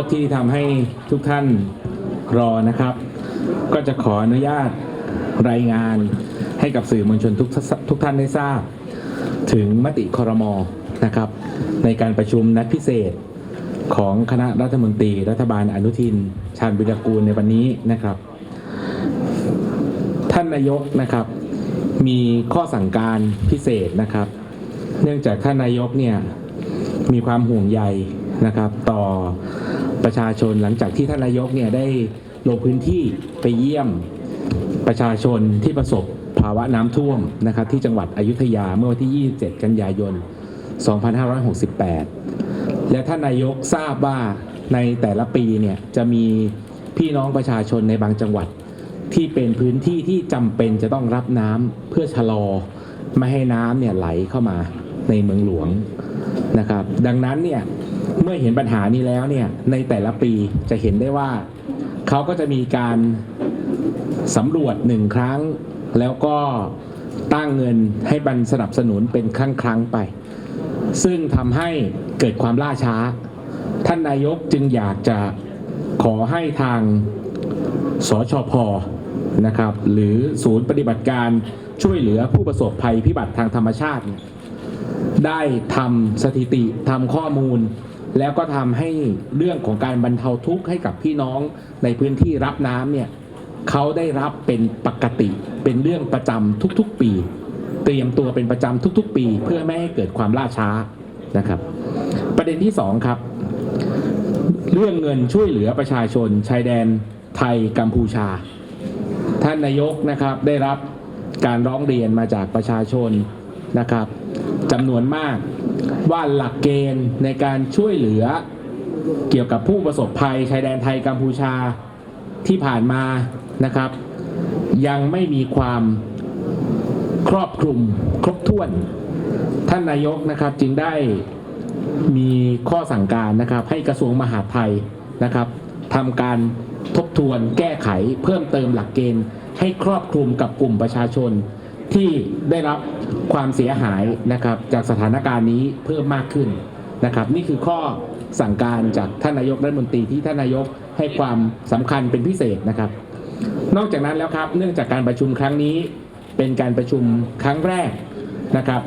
ทษที่ทำให้ทุกท่านรอนะครับ ก็จะขออนุญาตรายงานให้กับสื่อมวลชนทุกทุกท่านได้ทราบ ถึงมติคอรมอนะครับ ในการประชุมนัดพิเศษของคณะรัฐมนตรีรัฐบาลอนุทิน ชาญวิรกูลในวันนี้นะครับ ท่านนายกนะครับ มีข้อสั่งการพิเศษนะครับ เนื่องจากท่านนายกเนี่ยมีความห่วงใยนะครับ ต่อ ประชาชนหลังจากที่ท่านนายกเนี่ยได้ลงพื้นที่ไปเยี่ยมประชาชนที่ประสบภาวะน้ำท่วมนะครับที่จังหวัดอยุธยาเมื่อวันที่ 27 กันยายน 2568 และท่านนายกทราบว่าในแต่ละปีเนี่ยจะมีพี่น้องประชาชนในบางจังหวัด ที่เป็นพื้นที่ที่จำเป็นจะต้องรับน้ำเพื่อชะลอไม่ให้น้ำเนี่ยไหลเข้ามาในเมืองหลวงนะครับ ดังนั้นเนี่ย เมื่อเห็นปัญหานี้แล้วเนี่ยในแต่ละปีจะเห็นได้ว่าเขาก็จะมีการสำรวจหนึ่งครั้ง แล้วก็ตั้งเงินให้บันสนับสนุนเป็นครั้งครั้งไป ซึ่งทำให้เกิดความล่าช้า ท่านนายกจึงอยากจะขอให้ทางสชพนะครับหรือศูนย์ปฏิบัติการช่วยเหลือผู้ประสบภัยพิบัติทางธรรมชาติ ได้ทำสถิติทำข้อมูล แล้วก็ทำให้เรื่องของการบรรเทาทุกข์ให้กับพี่น้องในพื้นที่รับน้ำเนี่ยเขาได้รับเป็นปกติเป็นเรื่องประจำทุกๆปี เตรียมตัวเป็นประจำทุกๆ ปี เพื่อไม่ให้เกิดความล่าช้านะครับ ประเด็นที่สองครับ เรื่องเงินช่วยเหลือประชาชน ชายแดนไทยกัมพูชา ท่านนายกนะครับได้รับการร้องเรียนมาจากประชาชน นะครับจำนวนมากว่าหลักเกณฑ์ในการช่วยเหลือเกี่ยวกับผู้ประสบภัยชายแดนไทยกัมพูชาที่ผ่านมานะครับ ยังไม่มีความครอบคลุมครบถ้วน ท่านนายกนะครับจึงได้มีข้อสั่งการนะครับ ให้กระทรวงมหาดไทยนะครับทำการทบทวนแก้ไขเพิ่มเติมหลักเกณฑ์ให้ครอบคลุมกับกลุ่มประชาชน ที่ได้รับความเสียหายนะครับ จากสถานการณ์นี้เพิ่มมากขึ้นนะครับ นี่คือข้อสั่งการจากท่านนายกรัฐมนตรีที่ท่านนายกให้ความสำคัญเป็นพิเศษนะครับ นอกจากนั้นแล้วครับ เนื่องจากการประชุมครั้งนี้เป็นการประชุมครั้งแรกนะครับ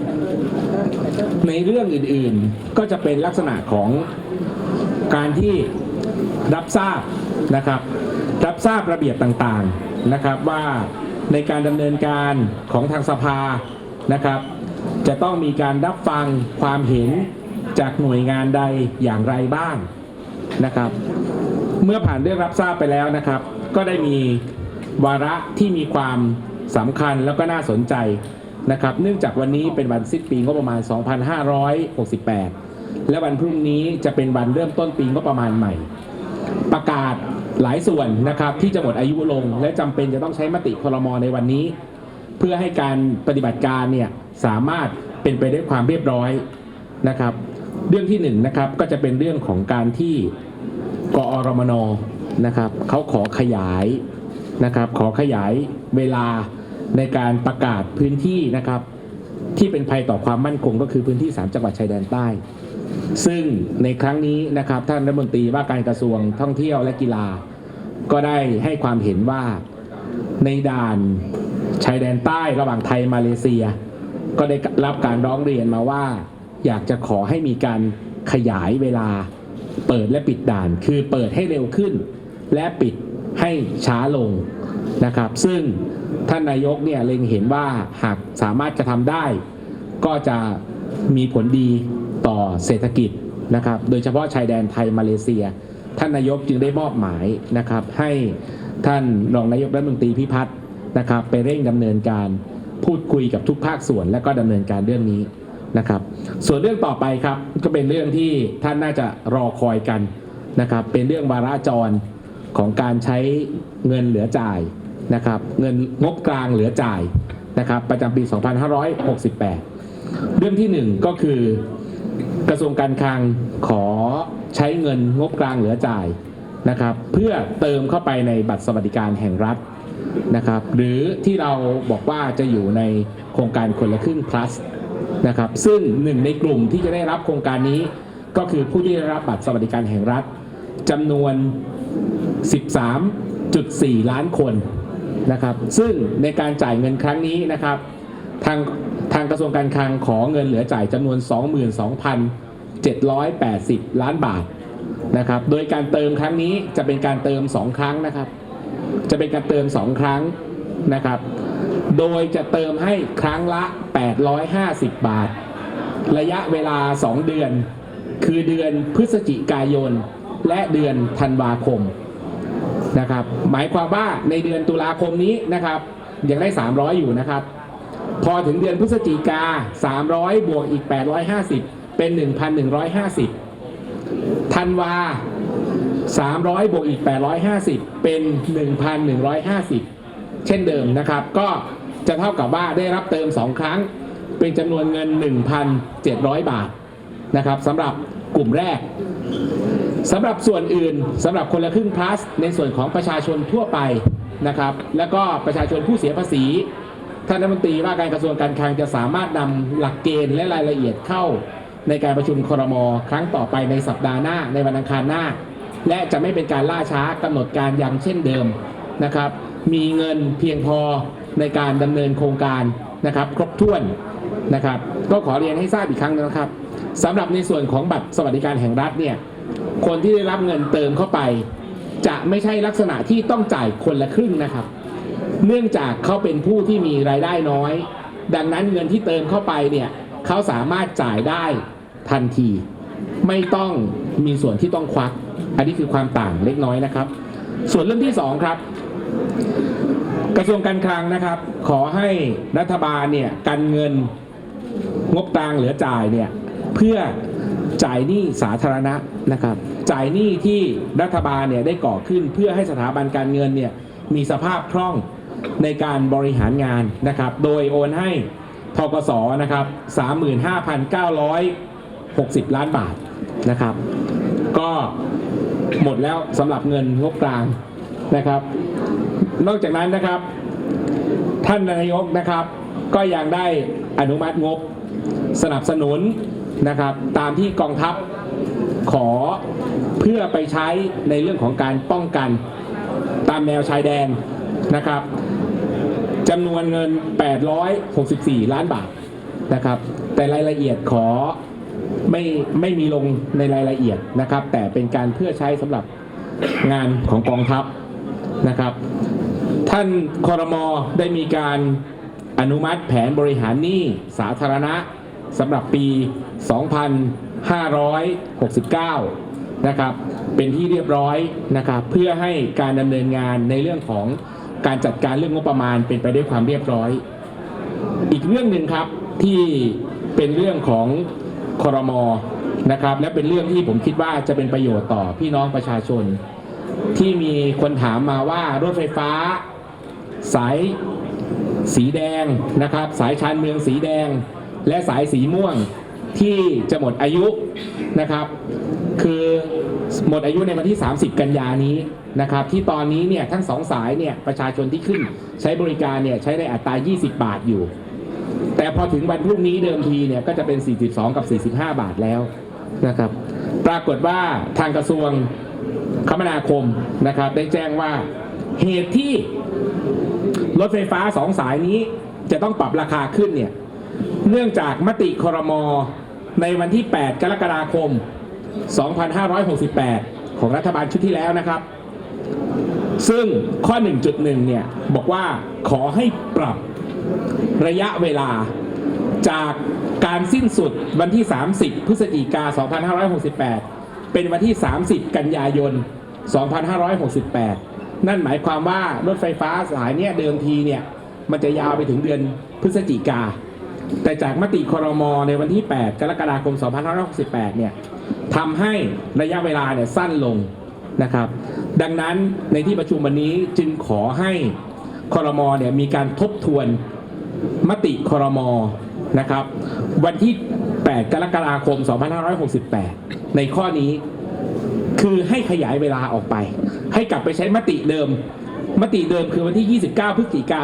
ในเรื่องอื่นๆก็จะเป็นลักษณะของการที่รับทราบนะครับ รับทราบระเบียบต่างๆนะครับว่า ในการดำเนินการของทางสภานะครับ จะต้องมีการรับฟังความเห็นจากหน่วยงานใดอย่างไรบ้างนะครับ เมื่อผ่านเรื่องรับทราบไปแล้วนะครับ ก็ได้มีวาระที่มีความสำคัญแล้วก็น่าสนใจนะครับ เนื่องจากวันนี้เป็นวันสิ้นปีงบประมาณ 2568 และวันพรุ่งนี้จะเป็นวันเริ่มต้นปีงบประมาณใหม่ ประกาศ หลายส่วนนะครับที่จะหมดอายุลง และจำเป็นจะต้องใช้มติครมในวันนี้ เพื่อให้การปฏิบัติการเนี่ยสามารถเป็นไปได้วยความเรียบร้อยนะครับ เรื่องที่หนึ่งนะครับก็จะเป็นเรื่องของการที่กอรมนนะครับเขาขอขยายนะครับ ขอขยายเวลาในการประกาศพื้นที่นะครับ ที่เป็นภัยต่อความมั่นคงก็คือพื้นที่ 3 จังหวัดชายแดนใต้ ซึ่งในครั้งนี้นะครับท่านรัฐมนตรีว่าการกระทรวงท่องเที่ยวและกีฬา ก็ได้ให้ความเห็นว่าในด่านชายแดนใต้ระหว่างไทยมาเลเซีย ก็ได้รับการร้องเรียนมาว่า อยากจะขอให้มีการขยายเวลาเปิดและปิดด่าน คือเปิดให้เร็วขึ้น และปิดให้ช้าลงนะครับ ซึ่งท่านนายกเนี่ยเล็งเห็นว่าหากสามารถจะทำได้ ก็จะมีผลดี ต่อเศรษฐกิจนะครับ โดยเฉพาะชายแดนไทยมาเลเซีย ท่านนายกจึงได้มอบหมายนะครับ ให้ท่านรองนายกรัฐมนตรีพิพัฒน์นะครับ ไปเร่งดำเนินการพูดคุยกับทุกภาคส่วน และก็ดำเนินการเรื่องนี้นะครับ ส่วนเรื่องต่อไปครับก็เป็นเรื่องที่ท่านน่าจะรอคอยกันนะครับ เป็นเรื่องวาระจรของการใช้เงินเหลือจ่ายนะครับ เงินงบกลางเหลือจ่ายนะครับ ประจำปี 2568 เรื่องที่หนึ่งก็คือ กระทรวงการคลังขอใช้เงินงบกลางเหลือจ่ายนะครับ เพื่อเติมเข้าไปในบัตรสวัสดิการแห่งรัฐนะครับ หรือที่เราบอกว่าจะอยู่ในโครงการคนละครึ่ง plus นะครับ ซึ่งหนึ่งในกลุ่มที่จะได้รับโครงการนี้ ก็คือผู้ที่ได้รับบัตรสวัสดิการแห่งรัฐจำนวน 13.4 ล้านคนนะครับ ซึ่งในการจ่ายเงินครั้งนี้นะครับ ทาง ทางกระทรวงการคลังขอเงินเหลือจ่ายจำนวน 22,780 ล้านบาทนะครับ โดยการเติมครั้งนี้จะเป็นการเติม 2 ครั้งนะครับ จะเป็นการเติม 2 ครั้งนะครับ โดยจะเติมให้ครั้งละ 850 บาท ระยะเวลา 2 เดือน คือเดือนพฤศจิกายน และเดือนธันวาคมนะครับ หมายความว่าในเดือนตุลาคมนี้นะครับ ยังได้ 300 อยู่นะครับ พอถึงเดือนพฤศจิกา 300 บวกอีก 850 เป็น 1,150ธันวา 300 บวกอีก 850 เป็น 1,150 เช่นเดิมนะครับ ก็จะเท่ากับว่าได้รับเติม 2 ครั้ง เป็นจำนวนเงิน 1,700 บาทนะครับสำหรับกลุ่มแรกสำหรับส่วนอื่นสำหรับคนละครึ่ง plus ในส่วนของประชาชนทั่วไปนะครับ แล้วก็ประชาชนผู้เสียภาษี ท่านรัฐมนตรีว่าการกระทรวงการคลังจะสามารถนำหลักเกณฑ์และรายละเอียดเข้า ในการประชุมครมครั้งต่อไปในสัปดาห์หน้าในวันอังคารหน้า และจะไม่เป็นการล่าช้ากำหนดการยังเช่นเดิมนะครับ มีเงินเพียงพอในการดำเนินโครงการนะครับ ครบถ้วนนะครับ ก็ขอเรียนให้ทราบอีกครั้งนะครับสำหรับในส่วนของบัตรสวัสดิการแห่งรัฐเนี่ยคนที่ได้รับเงินเติมเข้าไป จะไม่ใช่ลักษณะที่ต้องจ่ายคนละครึ่งนะครับ เนื่องจากเขาเป็นผู้ที่มีรายได้น้อย ดังนั้นเงินที่เติมเข้าไปเนี่ยเขาสามารถจ่ายได้ทันที ไม่ต้องมีส่วนที่ต้องควัก อันนี้คือความต่างเล็กน้อยนะครับ ส่วนเรื่องที่สองครับ กระทรวงการคลังนะครับ ขอให้รัฐบาลเนี่ยกันเงินงบกลางเหลือจ่ายเนี่ยเพื่อจ่ายหนี้สาธารณะนะครับ จ่ายหนี้ที่รัฐบาลเนี่ยได้ก่อขึ้นเพื่อให้สถาบันการเงินเนี่ยมีสภาพคล่อง ในการบริหารงานนะครับ โดยโอนให้ทกสนะครับ35,960 ล้านบาทนะครับ ก็หมดแล้วสำหรับเงินงบกลางนะครับ นอกจากนั้นนะครับ ท่านนายกนะครับ ก็ยังได้อนุมัติงบสนับสนุนนะครับ ตามที่กองทัพขอเพื่อไปใช้ในเรื่องของการป้องกันตามแนวชายแดน นะครับจำนวนเงิน 864 ล้านบาทนะครับ แต่รายละเอียดขอไม่ไม่มีลงในรายละเอียดนะครับ แต่เป็นการเพื่อใช้สำหรับงานของกองทัพนะครับ ท่านคอรมอได้มีการอนุมัติแผนบริหารหนี้สาธารณะสำหรับปี 2569 นะครับ เป็นที่เรียบร้อยนะครับ เพื่อให้การดำเนินงานในเรื่องของ การจัดการเรื่องงบประมาณเป็นไปด้วยความเรียบร้อย อีกเรื่องหนึ่งครับที่เป็นเรื่องของคอรมอนะครับและเป็นเรื่องที่ผมคิดว่าจะเป็นประโยชน์ต่อพี่น้องประชาชน ที่มีคนถามมาว่ารถไฟฟ้า สายสีแดงนะครับ สายชานเมืองสีแดง และสายสีม่วงที่จะหมดอายุนะครับ คือ หมดอายุในวันที่ 30 กันยานี้นะครับที่ตอนนี้เนี่ยทั้งสองสายเนี่ยประชาชนที่ขึ้นใช้บริการเนี่ยใช้ในอัตรา 20 บาทอยู่ แต่พอถึงวันพรุ่งนี้เดิมทีเนี่ยก็จะเป็น 42 กับ 45 บาทแล้วนะครับปรากฏว่าทางกระทรวงคมนาคมนะครับได้แจ้งว่าเหตุที่รถไฟฟ้าสองสายนี้จะต้องปรับราคาขึ้นเนี่ยเนื่องจากมติครมในวันที่ 8 กรกฎาคม 2568 ของรัฐบาลชุดที่แล้วนะครับ ซึ่งข้อ 1.1 เนี่ย บอกว่าขอให้ปรับระยะเวลาจากการสิ้นสุดวันที่ 30 พฤศจิกา 2568 เป็นวันที่ 30 กันยายน 2568 นั่นหมายความว่ารถไฟฟ้าสายเนี่ยเดิมทีเนี่ยมันจะยาวไปถึงเดือนพฤศจิกา แต่จากมติคอรมอในวันที่ 8 กรกฎาคม 2568 เนี่ย ทำให้ระยะเวลาเนี่ยสั้นลงนะครับ ดังนั้นในที่ประชุมวันนี้จึงขอให้คอรมอเนี่ยมีการทบทวนมติคอรมอนะครับ วันที่ 8 กรกฎาคม 2568 ในข้อนี้คือให้ขยายเวลาออกไป ให้กลับไปใช้มติเดิม มติเดิมคือวันที่ 29 พฤศจิกา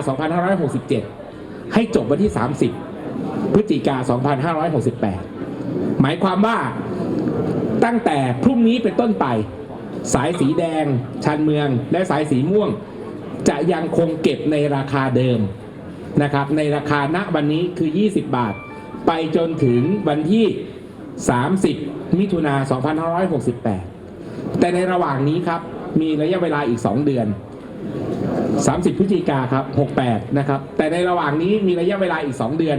2567 ให้จบวันที่ 30 พฤศจิกา 2568 หมายความว่า ตั้งแต่พรุ่งนี้เป็นต้นไป สายสีแดง ชันเมือง และสายสีม่วง จะยังคงเก็บในราคาเดิมนะครับ ในราคาณวันนี้คือ 20 บาท ไปจนถึงวันที่ 30 มิถุนา2568 แต่ในระหว่างนี้ครับ มีระยะเวลาอีก 2 เดือน 30 พฤศจิกาครับ 68 นะครับ แต่ในระหว่างนี้มีระยะเวลาอีก 2 เดือน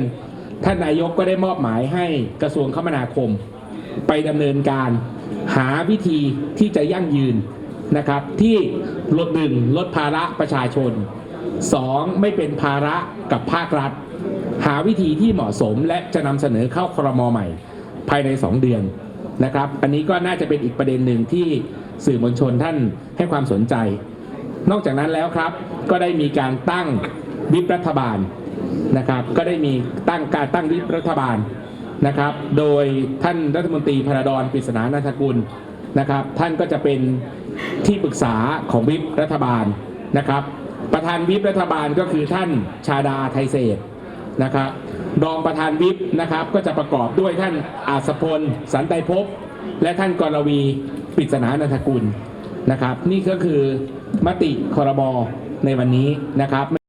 ท่านนายกก็ได้มอบหมายให้กระทรวงคมนาคม ไปดำเนินการหาวิธีที่จะยั่งยืนนะครับ ที่ลดหนึ่งลดภาระประชาชน 2. ไม่เป็นภาระกับภาครัฐ หาวิธีที่เหมาะสมและจะนำเสนอเข้าครมใหม่ ภายใน 2 เดือนนะครับ อันนี้ก็น่าจะเป็นอีกประเด็นหนึ่งที่สื่อมวลชนท่านให้ความสนใจ นอกจากนั้นแล้วครับ ก็ได้มีการตั้งวิปรัฐบาลนะครับ ก็ได้มีตั้งการตั้งวิปรัฐบาล นะครับ โดยท่านรัฐมนตรีพระดอนปริศนานันทกุลนะครับ ท่านก็จะเป็นที่ปรึกษาของวิปรัฐบาลนะครับ ประธานวิปรัฐบาลก็คือท่านชาดาไทยเศษนะครับรองประธานวิปนะครับก็จะประกอบด้วยท่านอาสพล สันไตภพและท่านกรวีปริศนานันทกุลนะครับ นี่ก็คือมติคอรบในวันนี้นะครับ